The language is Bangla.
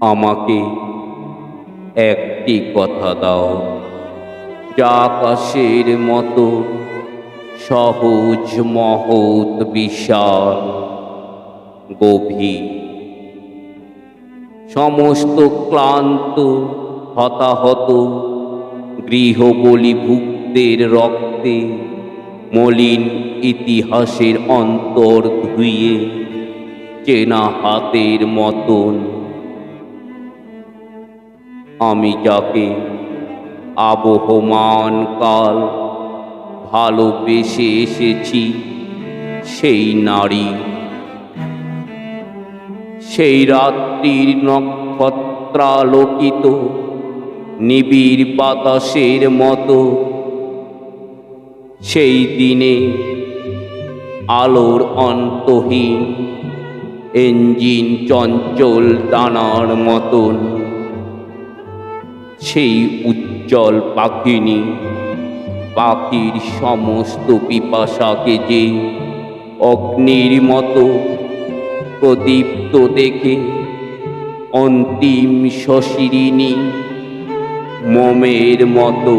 আমাকে একটি কথা দাও। যা আকাশের মতো সহজ মহৎ বিশাল গভীর সমস্ত ক্লান্ত হতাহত গৃহবলিভুক্তের রক্তে মলিন ইতিহাসের অন্তর ধুইয়ে চেনা হাতের মতন আমি যাকে আবহমান কাল ভালোবেসে এসেছি, সেই নারী। সেই রাত্রির নক্ষত্রালোকিত নিবিড় বাতাসের মতো, সেই দিনে আলোর অন্তহীন ইঞ্জিন চঞ্চল দানার মতন সেই উজ্জ্বল পাখিনী পাখির সমস্ত পিপাসাকে যে অগ্নির মতো প্রদীপ্ত দেখে অন্তিম শশিরিনী মমের মতো